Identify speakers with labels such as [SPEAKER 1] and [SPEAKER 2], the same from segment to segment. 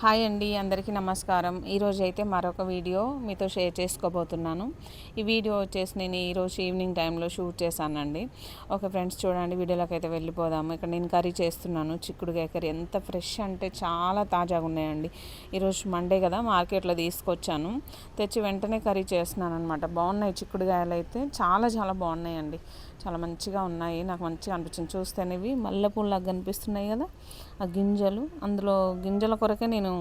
[SPEAKER 1] Hi అండి అందరికీ నమస్కారం. ఈరోజు అయితే మరొక వీడియో మీతో షేర్ చేసుకోబోతున్నాను. ఈ వీడియో వచ్చేసి నేను ఈరోజు ఈవినింగ్ టైంలో షూట్ చేశానండి. ఓకే ఫ్రెండ్స్ చూడండి వీడియోలోకి అయితే వెళ్ళిపోదాము. ఇక్కడ నేను కర్రీ చేస్తున్నాను. చిక్కుడుకాయ కర్రీ ఎంత ఫ్రెష్ అంటే చాలా తాజాగా ఉన్నాయండి. ఈరోజు మండే కదా మార్కెట్లో తీసుకొచ్చాను. తెచ్చి వెంటనే కర్రీ చేస్తున్నాను అనమాట బాగున్నాయి చిక్కుడుకాయలు అయితే చాలా చాలా బాగున్నాయండి. చాలా మంచిగా ఉన్నాయి నాకు మంచిగా అనిపించింది. చూస్తేనే ఇవి మల్లెపూలాగా కనిపిస్తున్నాయి కదా ఆ గింజలు. అందులో గింజల కొరకే నేను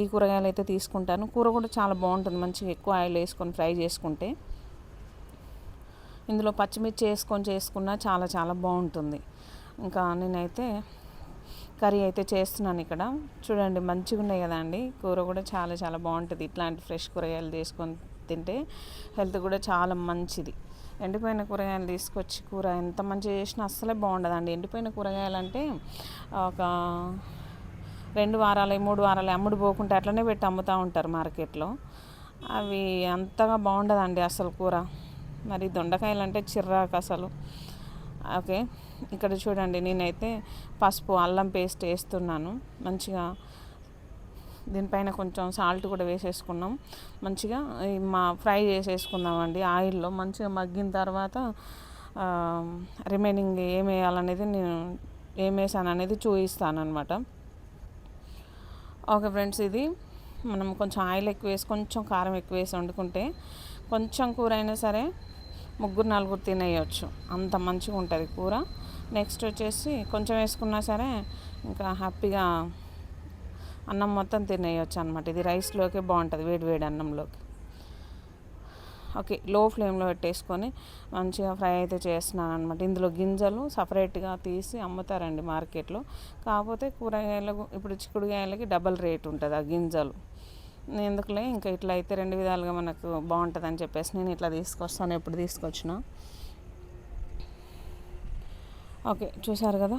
[SPEAKER 1] ఈ కూరగాయలు అయితే తీసుకుంటాను. కూర కూడా చాలా బాగుంటుంది మంచిగా ఎక్కువ ఆయిల్ వేసుకొని ఫ్రై చేసుకుంటే. ఇందులో పచ్చిమిర్చి వేసుకొని చేసుకున్నా చాలా చాలా బాగుంటుంది. ఇంకా నేనైతే కర్రీ అయితే చేస్తున్నాను ఇక్కడ. చూడండి మంచిగా ఉన్నాయి కదా అండి. కూర కూడా చాలా చాలా బాగుంటుంది. ఇట్లాంటి ఫ్రెష్ కూరగాయలు తీసుకొని తింటే హెల్త్ కూడా చాలా మంచిది. ఎండిపోయిన కూరగాయలు తీసుకొచ్చి కూర ఎంత మంచిగా చేసినా అస్సలే బాగుండదండి. ఎండిపోయిన కూరగాయలు అంటే ఒక రెండు వారాలు మూడు వారాలు అమ్ముడు పోకుంటే అట్లనే పెట్టి అమ్ముతూ ఉంటారు మార్కెట్లో. అవి అంతగా బాగుండదండి అసలు కూర. మరి దొండకాయలు అంటే చిర్రాకు అసలు. ఓకే ఇక్కడ చూడండి నేనైతే పసుపు అల్లం పేస్ట్ వేస్తున్నాను. మంచిగా దీనిపైన కొంచెం సాల్ట్ కూడా వేసేసుకున్నాం. మంచిగా మా ఫ్రై చేసేసుకుందామండి. ఆయిల్లో మంచిగా మగ్గిన తర్వాత రిమైనింగ్ ఏం వేయాలనేది నేను ఏం వేసాను అనేది చూపిస్తాను ఓకే ఫ్రెండ్స్ ఇది మనం కొంచెం ఆయిల్ ఎక్కువ వేసి కొంచెం కారం ఎక్కువ వేసి వండుకుంటే కొంచెం కూర అయినా సరే ముగ్గురు నలుగురు తినేయచ్చు. అంత మంచిగా ఉంటుంది కూర. నెక్స్ట్ వచ్చేసి కొంచెం వేసుకున్నా సరే ఇంకా హ్యాపీగా అన్నం మొత్తం తినేయచ్చు అనమాట ఇది రైస్లోకే బాగుంటుంది వేడి వేడి అన్నంలోకి. ఓకే లో ఫ్లేమ్లో పెట్టేసుకొని మంచిగా ఫ్రై అయితే చేస్తున్నాను అనమాట ఇందులో గింజలు సపరేట్గా తీసి అమ్ముతారండి మార్కెట్లో. కాకపోతే కూరగాయలకు ఇప్పుడు చిక్కుడుగాయలకి డబల్ రేట్ ఉంటుంది ఆ గింజలు. ఎందుకులే ఇంకా ఇట్లా అయితే రెండు విధాలుగా మనకు బాగుంటుంది అని చెప్పేసి నేను ఇట్లా తీసుకొస్తాను ఎప్పుడు తీసుకొచ్చిన. ఓకే చూసారు కదా?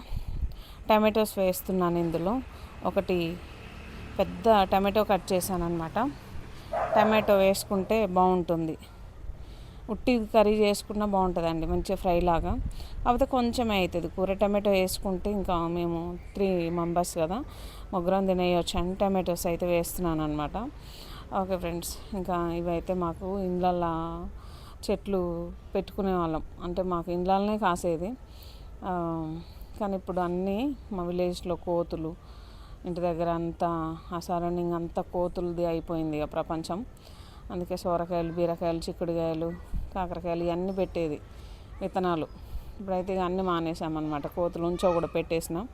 [SPEAKER 1] టమాటోస్ వేస్తున్నాను ఇందులో. ఒకటి పెద్ద టమాటో కట్ చేశాను అనమాట టమాటో వేసుకుంటే బాగుంటుంది. ఉట్టి కర్రీ చేసుకున్నా బాగుంటుందండి మంచిగా ఫ్రై లాగా. కాకపోతే కొంచెమే అవుతుంది కూర టమాటో వేసుకుంటే ఇంకా మేము త్రీ మెంబర్స్ కదా ముగ్గురం తినేయచ్చు అని టమాటోస్ అయితే వేస్తున్నాను అనమాట ఓకే ఫ్రెండ్స్ ఇంకా ఇవైతే మాకు ఇండ్లల్లో చెట్లు పెట్టుకునే వాళ్ళం. అంటే మాకు ఇండ్లనే కాసేది. కానీ ఇప్పుడు అన్నీ మా విలేజ్లో కోతులు ఇంటి దగ్గర అంతా ఆ సరౌండింగ్ అంతా కోతులది అయిపోయింది ఇక ప్రపంచం. అందుకే సోరకాయలు బీరకాయలు చిక్కుడుకాయలు కాకరకాయలు ఇవన్నీ పెట్టేది విత్తనాలు. ఇప్పుడైతే ఇక అన్నీ మానేసామన్నమాట. కోతులు ఉంచో కూడా పెట్టేసినాం.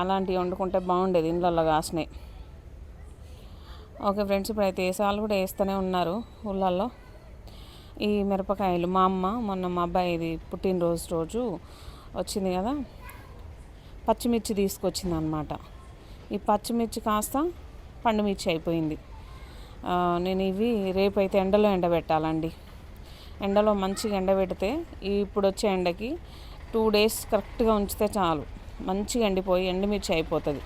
[SPEAKER 1] అలాంటివి వండుకుంటే బాగుండేది ఇండ్లలో కాసినాయి ఓకే ఫ్రెండ్స్ ఇప్పుడైతే వేసాలు కూడా వేస్తూనే ఉన్నారు ఊళ్ళల్లో. ఈ మిరపకాయలు మా అమ్మ మొన్న మా అబ్బాయిది పుట్టినరోజు రోజు వచ్చింది కదా పచ్చిమిర్చి తీసుకొచ్చింది అనమాట ఈ పచ్చిమిర్చి కాస్త పండుమిర్చి అయిపోయింది. నేను ఇవి రేపైతే ఎండలో ఎండబెట్టాలండి. ఎండలో మంచిగా ఎండబెడితే ఇప్పుడు వచ్చే ఎండకి టూ డేస్ కరెక్ట్గా ఉంచితే చాలు. మంచిగా ఎండిపోయి ఎండుమిర్చి అయిపోతుంది.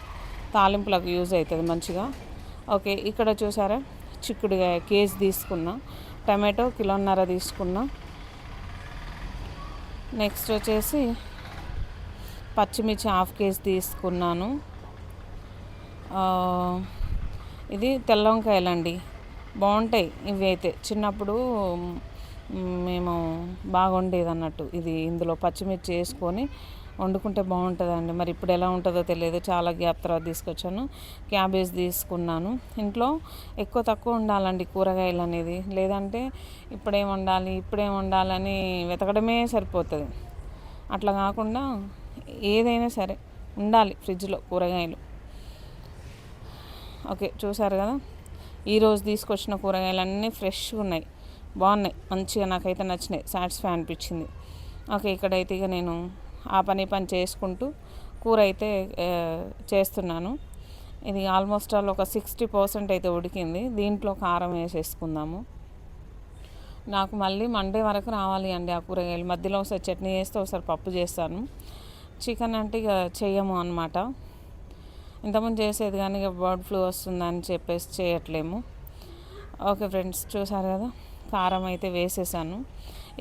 [SPEAKER 1] తాలింపులకు యూజ్ అవుతుంది మంచిగా. ఓకే ఇక్కడ చూసారా? చిక్కుడుగా కేజీ తీసుకున్నా. టమాటో కిలోన్నర తీసుకున్నా. నెక్స్ట్ వచ్చేసి పచ్చిమిర్చి హాఫ్ కేజీ తీసుకున్నాను. ఇది తెల్ల వంకాయలండి. బాగుంటాయి ఇవి అయితే. చిన్నప్పుడు మేము బాగుండేది అన్నట్టు ఇది ఇందులో పచ్చిమిర్చి వేసుకొని వండుకుంటే బాగుంటుందండి. మరి ఇప్పుడు ఎలా ఉంటుందో తెలియదు. చాలా గ్యాప్ తర్వాత తీసుకొచ్చాను. క్యాబేజ్ తీసుకున్నాను. ఇంట్లో ఎక్కువ తక్కువ ఉండాలండి కూరగాయలు అనేది. లేదంటే ఇప్పుడేం వండాలి ఇప్పుడేం వండాలని వెతకడమే సరిపోతుంది. అట్లా కాకుండా ఏదైనా సరే ఉండాలి ఫ్రిడ్జ్లో కూరగాయలు. ఓకే చూసారు కదా? ఈరోజు తీసుకొచ్చిన కూరగాయలన్నీ ఫ్రెష్గా ఉన్నాయి. బాగున్నాయి. మంచిగా నాకైతే నచ్చినాయి. సాటిస్ఫై అనిపించింది. ఓకే ఇక్కడైతే ఇక నేను ఆ పని పని చేసుకుంటూ కూర అయితే చేస్తున్నాను. ఇది ఆల్మోస్ట్ ఆల్ ఒక సిక్స్టీ పర్సెంట్ అయితే ఉడికింది. దీంట్లో కారం వేసేసుకుందాము. నాకు మళ్ళీ మండే వరకు రావాలి అండి ఆ కూరగాయలు. మధ్యలో ఒకసారి చట్నీ వేస్తే ఒకసారి పప్పు చేస్తాను. చికెన్ అంటే ఇక చెయ్యము అనమాట ఇంతకుముందు చేసేది కానీ ఇక బర్డ్ ఫ్లూ వస్తుందని చెప్పేసి చేయట్లేము. ఓకే ఫ్రెండ్స్ చూసారు కదా? కారం అయితే వేసేసాను.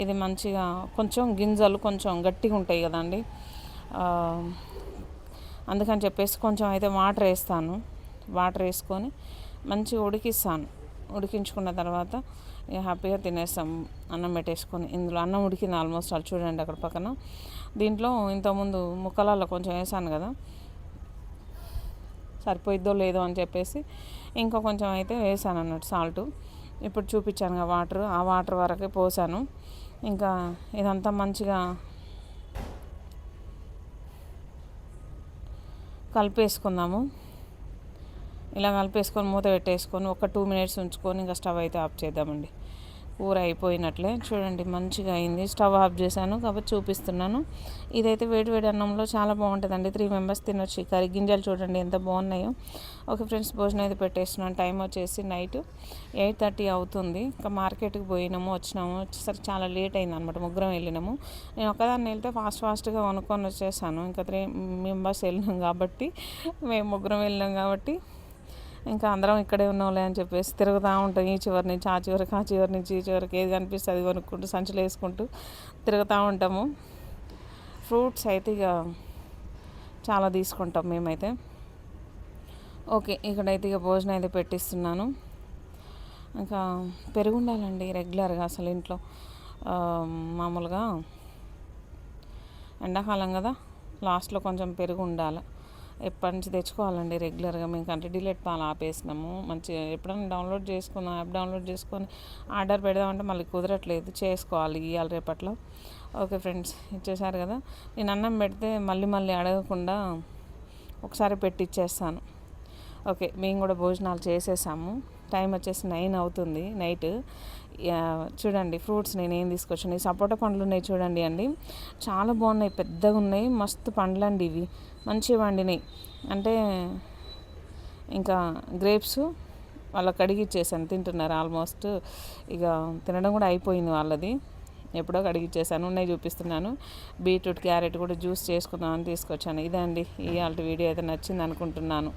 [SPEAKER 1] ఇది మంచిగా కొంచెం గింజలు కొంచెం గట్టిగా ఉంటాయి కదండి. అందుకని చెప్పేసి కొంచెం అయితే వాటర్ వేస్తాను. వాటర్ వేసుకొని మంచిగా ఉడికిస్తాను. ఉడికించుకున్న తర్వాత హ్యాపీగా తినేస్తాం. అన్నం పెట్టేసుకొని ఇందులో అన్నం ఉడికింది ఆల్మోస్ట్ అది చూడండి అక్కడ పక్కన. దీంట్లో ఇంతకుముందు ముక్కలలో కొంచెం వేసాను కదా. సరిపోయిద్దో లేదో అని చెప్పేసి ఇంకా కొంచెం అయితే వేసాను అన్నట్టు సాల్ట్. ఇప్పుడు చూపించాను కదా వాటర్ ఆ వాటర్ వరకే పోసాను. ఇంకా ఇదంతా మంచిగా కలిపేసుకుందాము. ఇలా కలిపేసుకొని మూత పెట్టేసుకొని ఒక టూ మినిట్స్ ఉంచుకొని ఇంకా స్టవ్ అయితే ఆఫ్ చేద్దామండి. కూర అయిపోయినట్లే. చూడండి మంచిగా అయింది. స్టవ్ ఆఫ్ చేశాను కాబట్టి చూపిస్తున్నాను. ఇదైతే వేడి వేడి అన్నంలో చాలా బాగుంటుందండి. త్రీ మెంబర్స్ తినొచ్చు కర్రీ. గింజలు చూడండి ఎంత బాగున్నాయో. ఓకే ఫ్రెండ్స్ భోజనం అయితే పెట్టేస్తున్నాను. టైం వచ్చేసి నైట్ ఎయిట్ థర్టీ అవుతుంది. ఇంకా మార్కెట్కి పోయినాము వచ్చినాము. వచ్చేసరికి చాలా లేట్ అయింది అనమాట ముగ్గురం వెళ్ళినాము. నేను ఒకదాన్ని వెళ్తే ఫాస్ట్ ఫాస్ట్గా కొనుక్కొని వచ్చేసాను. ఇంకా త్రీ మెంబర్స్ వెళ్ళినాం కాబట్టి మేము ముగ్గురం వెళ్ళినాం కాబట్టి ఇంకా అందరం ఇక్కడే ఉన్నాంలే అని చెప్పేసి తిరుగుతూ ఉంటాం. ఈ చివరి నుంచి ఆ చివరికి ఆ చివరి నుంచి ఈ చివరికి ఏది కనిపిస్తే అది కొనుక్కుంటూ సంచులు వేసుకుంటూ తిరుగుతూ ఉంటాము. ఫ్రూట్స్ అయితే ఇక చాలా తీసుకుంటాం మేమైతే. ఓకే ఇక్కడైతే ఇక భోజనం అయితే పెట్టిస్తున్నాను. ఇంకా పెరుగు ఉండాలండి రెగ్యులర్గా అసలు ఇంట్లో. మామూలుగా ఎండాకాలం కదా లాస్ట్లో కొంచెం పెరుగు ఉండాలి. ఎప్పటి నుంచి తెచ్చుకోవాలండి రెగ్యులర్గా? మేము కంటే డిలేట్ పాలు ఆపేసినాము. మంచిగా ఎప్పుడైనా డౌన్లోడ్ చేసుకుందాం యాప్ డౌన్లోడ్ చేసుకొని ఆర్డర్ పెడదామంటే మళ్ళీ కుదరట్లేదు. చేసుకోవాలి ఇవాళ రేపట్లో. ఓకే ఫ్రెండ్స్ ఇచ్చేసారు కదా? నేను అన్నం పెడితే మళ్ళీ మళ్ళీ అడగకుండా ఒకసారి పెట్టి ఇచ్చేస్తాను ఓకే మేము కూడా భోజనాలు చేసేసాము. టైం వచ్చేసి నైన్ అవుతుంది నైట్. చూడండి ఫ్రూట్స్ నేను ఏం తీసుకొచ్చాను. ఈ సపోటా పండ్లు ఉన్నాయి చూడండి అండి. చాలా బాగున్నాయి పెద్దగా ఉన్నాయి మస్తు పండ్లు అండి ఇవి. మంచిగా వండినాయి అంటే ఇంకా గ్రేప్స్ వాళ్ళకి కడిగి ఇచ్చేసాను. తింటున్నారు ఆల్మోస్ట్. ఇక తినడం కూడా అయిపోయింది వాళ్ళది. ఎప్పుడో కడిగిచ్చేసాను ఉన్నాయి చూపిస్తున్నాను. బీట్రూట్ క్యారెట్ కూడా జ్యూస్ చేసుకుందామని తీసుకొచ్చాను. ఇదే అండి ఇవాళ వీడియో. అయితే నచ్చింది అనుకుంటున్నాను.